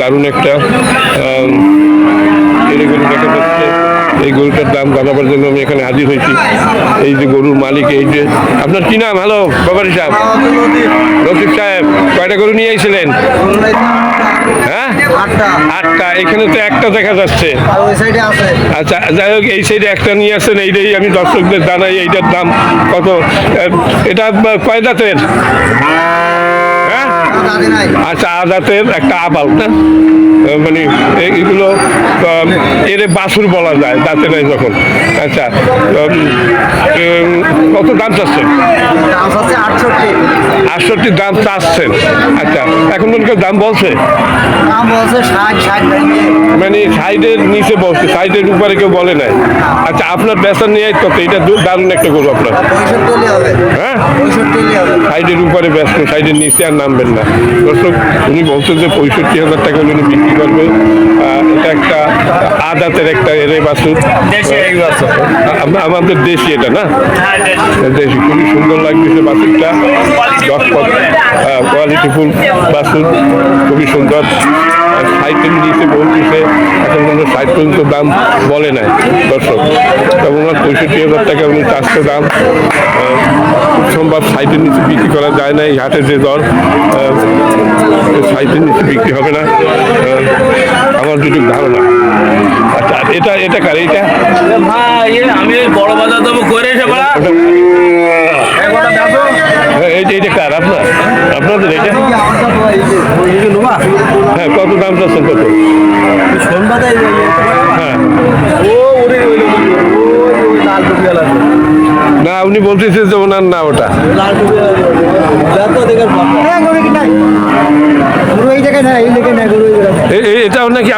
দারুণ একটা এই গরুটার দাম জানাবার জন্য আমি এখানে হাজির হয়েছি। এই যে গরুর মালিক, এই যে আপনার কি নাম? হ্যালো বাবারি সাহেব। রফিক সাহেব, কয়টা গরু নিয়ে এসেছিলেন হ্যাঁ? আটটা। এখানে তো একটা দেখা যাচ্ছে। আচ্ছা যাই হোক, এই সাইডে একটা নিয়ে আসেন, এইটাই আমি দর্শকদের জানাই, এইটার দাম কত? এটা কয় দাঁতের? আচ্ছা আদাতের একটা আবাল না মানে এ- এগুলো এর বাসুর বলা যায় দাঁতে নাই যখন। আচ্ছা কত দাম চাচ্ছেন দাম আটষট্টি দাম চাচ্ছেন। আচ্ছা এখন পর্যন্ত দাম বলছে? দাম মানে সাইডের নিচে বলছে সাইডের উপরে কেউ বলে নাই। আচ্ছা আপনার বেচা নিয়ে কত এটা দু- দারুণ একটা করব আপনার। হ্যাঁ? সাইডের উপরে ব্যস্ত সাইডের নিচে আর নামবেন না। দর্শক উনি বলছেন যে পঁয়ষট্টি হাজার টাকা উনি বিক্রি করবে। এটা একটা আদাতের একটা এরে বাছুর। আমাদের দেশি এটা না? দেশি। খুবই সুন্দর লাগতেছে বাছুরটা। দশ কোয়ালিটিফুল বাছুর খুবই সুন্দর। সাইটের নিচে বলতেছে এখন পর্যন্ত ষাট পর্যন্ত দাম বলে নাই দর্শক। তখন ওনার পঁয়ষট্টি হাজার টাকা উনি চারশো দাম। সম্ভব সাইটের নিচে বিক্রি করা যায় না এই হাটের যে দর সাইটের নিচে বিক্রি হবে না। আহ, ধারণা? আচ্ছা এটা এটা কার এইটা? ভাই আমি বড় বাজার দেবো করে হ্যাঁ, এই যে এইটা কার আপনার? আপনাদের এটা হ্যাঁ কত দাম চাচ্ছেন কত? হ্যাঁ। না উনি বলতেছে যে ওনার না ওটা। গরু এই জায়গায়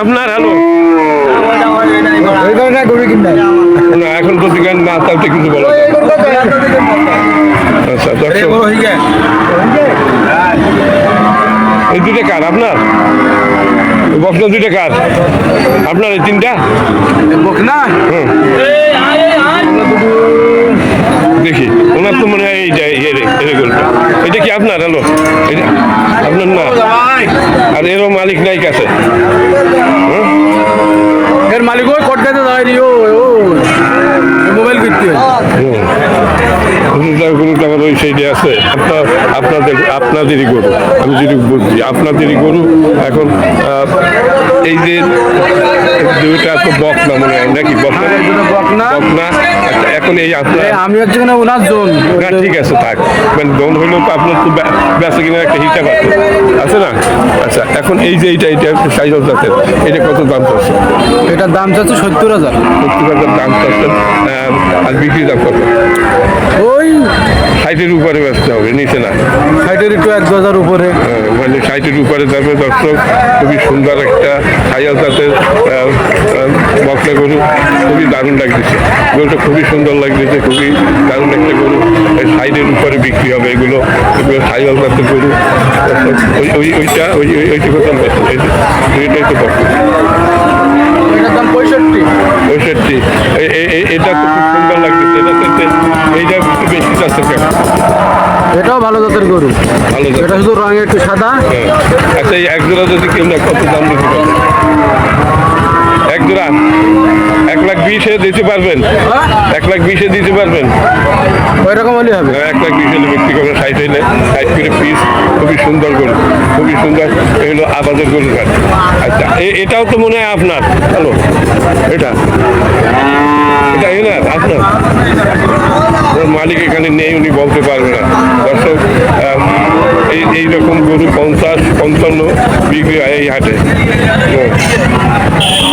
আপনার হ্যালো? না, এখন তো দোকান না তাতে কিছু বলা আচ্ছা এই দুইটা কার, আপনার? বকনা দুইটা কার? আপনার এই তিনটা? বকনা দেখি, ওনার তো মনে হয় এই এরে এটা কি আপনার? হ্যালো আপনার না। আর এরও মালিক নাই কাছে? এর মালিক ওই কটকাতে দাঁড়াই ও মোবাইল কিনতে। গরুটা আমার ওই সাইডে আছে আপনার আপনাদের আপনাদেরই গরু আমি যদি বুঝছি আপনাদেরই গরু এখন এই যে দুইটা তো বক মনে হয় নাকি বকনা বকনা। না এখন এই আপনার আমি হচ্ছে কিনা ওনার জোন। না ঠিক আছে থাক। মানে দন হইলেও তো আপনার তো বেচা কিনার একটা হিসাব আছে আছে না? আচ্ছা এখন এই যে এইটা একটু সাইজ জাতের এটা কত দাম চাচ্ছে? এটার দাম চাচ্ছে সত্তর হাজার। সত্তর হাজার দাম চাচ্ছেন আর বিক্রি দাম কত? ওই ষাটের উপরে বেচতে হবে নিচে না। ষাটের একটু এক হাজার উপরে। মানে ষাটের উপরে যাবে দর্শক। খুবই সুন্দর একটা সাইজ খুবই দারুণ লাগতেছে। গরুটা খুবই সুন্দর লাগতেছে খুবই দারুণ একটা গরু। এই সাইডের উপরে বিক্রি হবে এগুলো। এগুলো জাতের গরু। ওই ওই ওইটা ওই ওই- ওইটা কথা ওইটাই তো পঁয়ষট্টি। পঁয়ষট্টি। এ- এটা তো খুব সুন্দর লাগতেছে। এটা এইটা একটু বেশি চাচ্ছে এটাও ভালো জাতের গরু। ভালো এটা। শুধু রঙে একটু সাদা। হ্যাঁ। আচ্ছা এক জোড়া যদি কেউ কত দাম দিতে পারবেন এক জোড়া এক লাখ বিশে দিতে পারবেন। এক লাখ বিশে দিতে পারবেন। ওই রকম হলেই হবে। হ্যাঁ, এক লাখ বিশ হলে বিক্রি করবেন সাইড হইলে সাইড করে পিস খুবই সুন্দর গরু খুবই সুন্দর। এগুলো আবাদের গরু ঘাট আচ্ছা এটাও তো মনে হয় আপনার। হ্যালো এটা? এটা এনার আপনার? ওর মালিক এখানে নেই উনি বলতে পারবে না। দর্শক এই এইরকম গরু পঞ্চাশ পঞ্চান্ন বিক্রি হয় এই হাটে।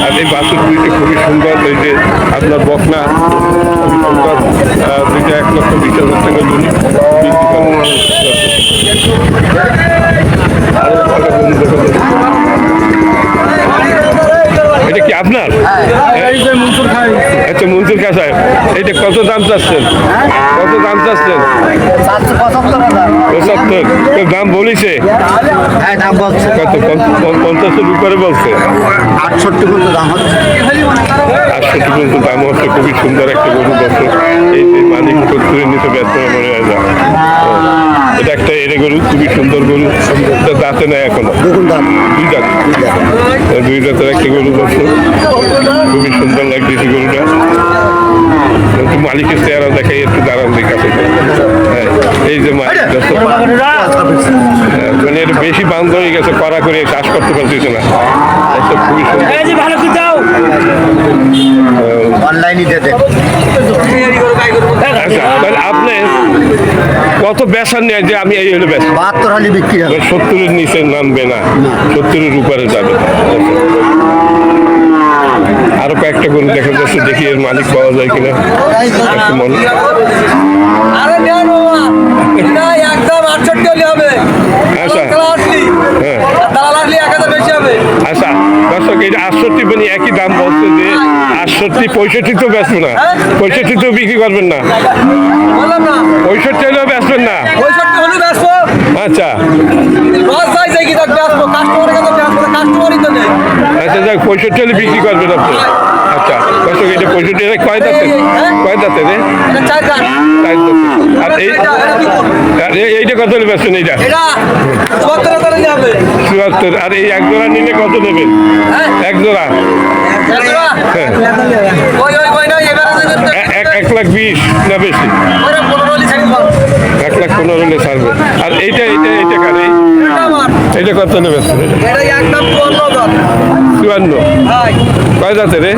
আর এই বাছুর খুবই সুন্দর এই যে আপনার বকনা খুবই সুন্দর দুইটা এক লক্ষ বিশ হাজার টাকা দেখাবো। এটা কি আপনার আচ্ছা মনসুর সাহেব এটা কত দাম চাচ্ছেন? কত দাম চাচ্ছেন? পঁচাত্তর। দাম বলিছে। বলছে কত পঞ্চ- পঞ্চ- পঞ্চাশের উপরে বলছে। আটষট্টি পর্যন্ত দাম হচ্ছে। আটষট্টি পর্যন্ত দাম হচ্ছে খুবই সুন্দর একটা গরু দর্শক এই মালিক মনে হয় না এটা একটা এরে গরু খুবই সুন্দর গরু। দাঁতে নেয় এখনও। দুই দাঁত। দুই দাঁতের একটা গরু দর্শক খুবই সুন্দর লাগতেছে গরুটা একটু মালিকের চেহারা দেখাই একটু দাঁড়ান দিকে হ্যাঁ এই যে মালিক দর্শক হ্যাঁ, মানে এটা বেশি বান্ধ হয়ে গেছে কড়া করে চাষ করতে পারতেছে না খুবই আচ্ছা তাহলে আপনি কত বেসার নেয় যে আমি এই হলো বেসা বাহাত্তর হালি বিক্রি হবে। সত্তরের নিচে নামবে না। সত্তরের উপরে যাবে। আরও কয়েকটা গরু দেখা যাচ্ছে দেখি এর মালিক পাওয়া যায় কিনা। একটু মনে। আরে নেন বাবা এটা একদম আটষট্টি হলে হবে। আচ্ছা। দালাল আসলি হ্যাঁ দালাল আসলি এক হাজার বেশি হবে আচ্ছা দর্শক এই আটষট্টি মানে একই দাম বলছে যে আটষট্টি পঁয়ষট্টি তো বেচবে না। পঁয়ষট্টি তো বিক্রি করবেন না। পঁয়ষট্টি হলেও বেচবেন না। আচ্ছা। আচ্ছা যাক পঁয়ষট্টি হলে বিক্রি করবেন আপনি। আচ্ছা দর্শক এটা পঁয়ষট্টি কয় দাঁতে কয় দাঁতে। রে আর এই এটা এটা কি করব? আর এই- এইটা কত বেচবেন এইটা? চুয়াত্তর আর এই এক জোড়া নিলে কত নেবেন? হ্যাঁ। এক জোড়া? হ্যাঁ। এক লাখ বিশ না বেশি? এক লাখ পনেরো হলে ছাড়বে। আর এইটা এইটা এইটা কার? এই এটা এইটা কত এটা চুয়ান্ন। কয় দাঁতে রে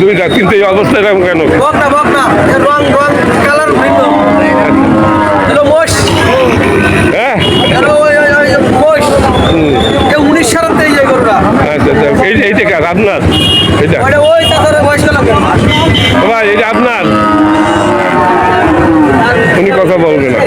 দুই দাঁত কিন্তু এই অবস্থা এরকম কেন? হ্যাঁ এইটা কার? আপনার? এটা ভাই এটা আপনার? উনি কথা বলবে না।